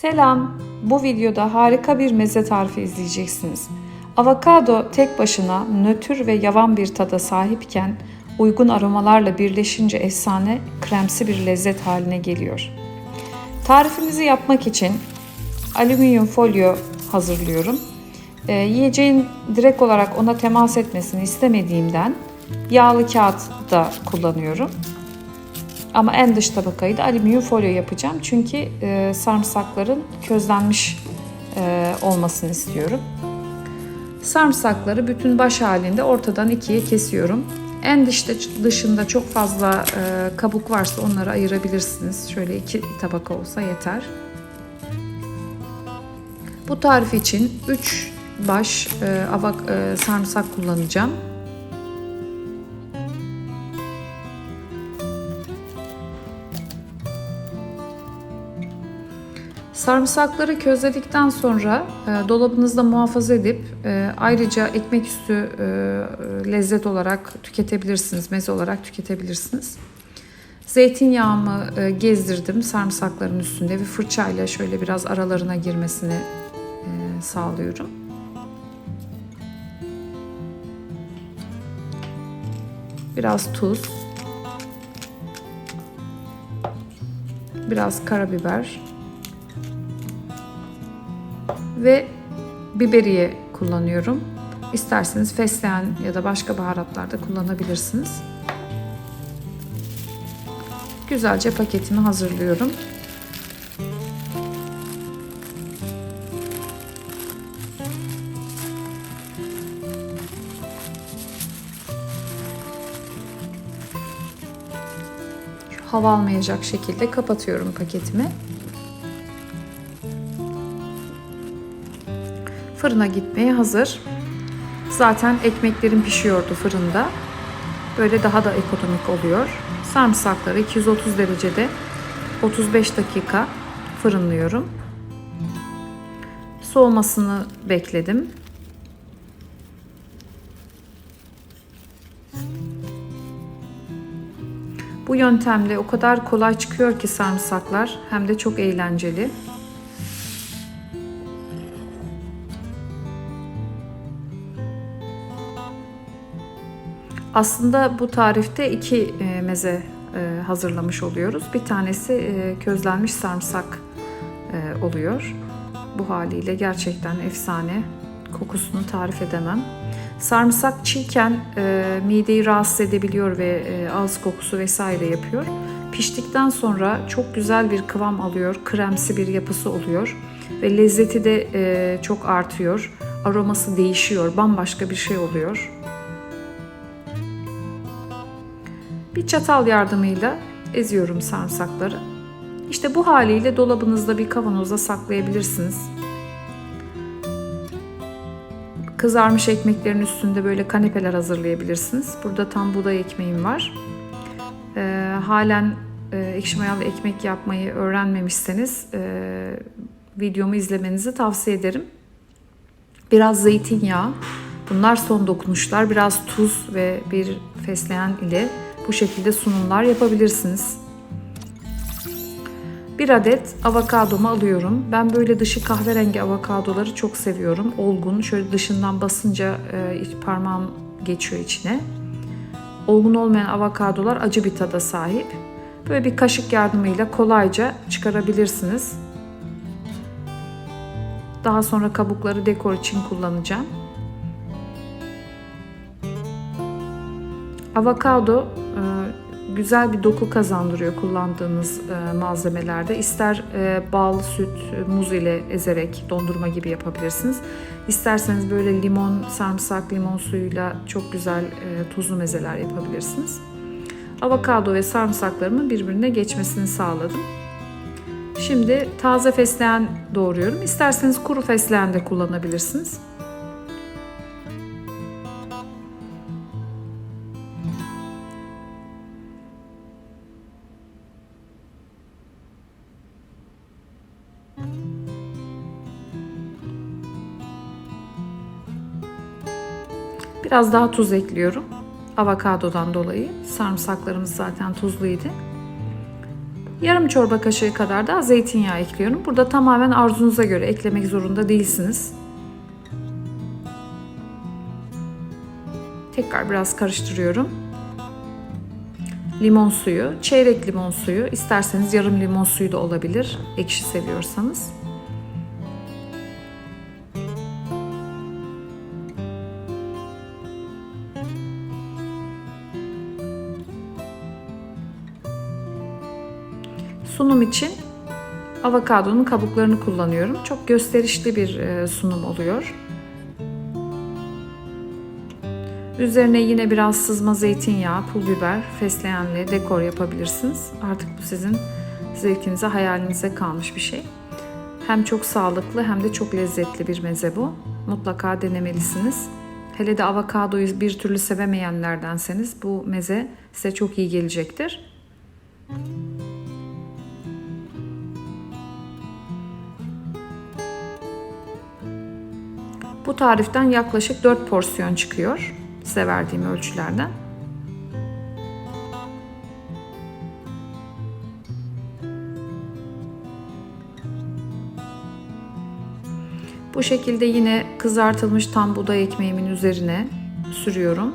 Selam. Bu videoda harika bir meze tarifi izleyeceksiniz. Avokado tek başına nötr ve yavan bir tada sahipken uygun aromalarla birleşince efsane kremsi bir lezzet haline geliyor. Tarifimizi yapmak için alüminyum folyo hazırlıyorum. Ee, yiyeceğin direkt olarak ona temas etmesini istemediğimden yağlı kağıt da kullanıyorum. Ama en dış tabakayı da alüminyum folyo yapacağım. Çünkü e, sarımsakların közlenmiş e, olmasını istiyorum. Sarımsakları bütün baş halinde ortadan ikiye kesiyorum. En dışta, dışında çok fazla e, kabuk varsa onları ayırabilirsiniz. Şöyle iki tabaka olsa yeter. Bu tarif için 3 baş e, avak, e, sarımsak kullanacağım. Sarımsakları közledikten sonra e, dolabınızda muhafaza edip e, ayrıca ekmek üstü e, lezzet olarak tüketebilirsiniz, meze olarak tüketebilirsiniz. Zeytinyağımı e, gezdirdim sarımsakların üstünde ve fırçayla şöyle biraz aralarına girmesini e, sağlıyorum. Biraz tuz, biraz karabiber, ve biberiye kullanıyorum. İsterseniz fesleğen ya da başka baharatlar da kullanabilirsiniz. Güzelce paketimi hazırlıyorum. Hava almayacak şekilde kapatıyorum paketimi. Fırına gitmeye hazır. Zaten ekmeklerim pişiyordu fırında. Böyle daha da ekonomik oluyor. Sarımsakları 230 derecede 35 dakika fırınlıyorum. Soğumasını bekledim. Bu yöntemle o kadar kolay çıkıyor ki sarımsaklar hem de çok eğlenceli. Aslında bu tarifte iki e, meze e, hazırlamış oluyoruz. Bir tanesi e, közlenmiş sarımsak oluyor. Bu haliyle gerçekten efsane. Kokusunu tarif edemem. Sarımsak çiğken mideyi rahatsız edebiliyor ve ağız kokusu vesaire yapıyor. Piştikten sonra çok güzel bir kıvam alıyor, kremsi bir yapısı oluyor ve lezzeti de çok artıyor. Aroması değişiyor, bambaşka bir şey oluyor. Bir çatal yardımıyla eziyorum sarımsakları. İşte bu haliyle dolabınızda bir kavanoza saklayabilirsiniz. Kızarmış ekmeklerin üstünde böyle kanepeler hazırlayabilirsiniz. Burada tam buğday ekmeğim var. Ee, halen e, ekşi mayalı ekmek yapmayı öğrenmemişseniz e, videomu izlemenizi tavsiye ederim. Biraz zeytinyağı, bunlar son dokunuşlar, biraz tuz ve bir fesleğen ile bu şekilde sunumlar yapabilirsiniz. Bir adet avokadomu alıyorum. Ben böyle dışı kahverengi avokadoları çok seviyorum. Olgun. Şöyle dışından basınca e, parmağım geçiyor içine. Olgun olmayan avokadolar acı bir tada sahip. Böyle bir kaşık yardımıyla kolayca çıkarabilirsiniz. Daha sonra kabukları dekor için kullanacağım. Avokado güzel bir doku kazandırıyor kullandığınız e, malzemelerde. İster e, bal, süt, muz ile ezerek dondurma gibi yapabilirsiniz. İsterseniz böyle limon, sarımsak, limon suyuyla çok güzel tuzlu mezeler yapabilirsiniz. Avokado ve sarımsaklarımın birbirine geçmesini sağladım. Şimdi taze fesleğen doğruyorum. İsterseniz kuru fesleğen de kullanabilirsiniz. Biraz daha tuz ekliyorum. Avokadodan dolayı. Sarımsaklarımız zaten tuzluydu. Yarım çorba kaşığı kadar da zeytinyağı ekliyorum. Burada tamamen arzunuza göre eklemek zorunda değilsiniz. Tekrar biraz karıştırıyorum. Limon suyu, çeyrek limon suyu, isterseniz yarım limon suyu da olabilir ekşi seviyorsanız. Sunum için avokadonun kabuklarını kullanıyorum. Çok gösterişli bir e, sunum oluyor. Üzerine yine biraz sızma zeytinyağı, pul biber, fesleğenle dekor yapabilirsiniz. Artık bu sizin zevkinize, hayalinize kalmış bir şey. Hem çok sağlıklı hem de çok lezzetli bir meze bu. Mutlaka denemelisiniz. Hele de avokadoyu bir türlü sevemeyenlerdenseniz bu meze size çok iyi gelecektir. Bu tariften yaklaşık 4 porsiyon çıkıyor. Size verdiğim ölçülerden. Bu şekilde yine kızartılmış tam buğday ekmeğimin üzerine sürüyorum.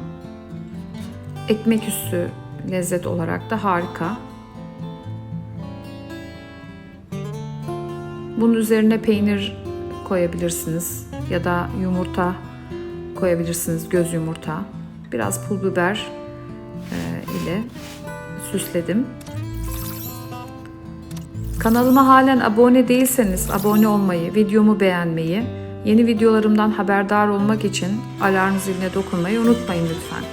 Ekmek üstü lezzet olarak da harika. Bunun üzerine peynir koyabilirsiniz ya da yumurta koyabilirsiniz, göz yumurta. Biraz pul biber e, ile süsledim. Kanalıma halen abone değilseniz abone olmayı, videomu beğenmeyi, yeni videolarımdan haberdar olmak için alarm ziline dokunmayı unutmayın lütfen.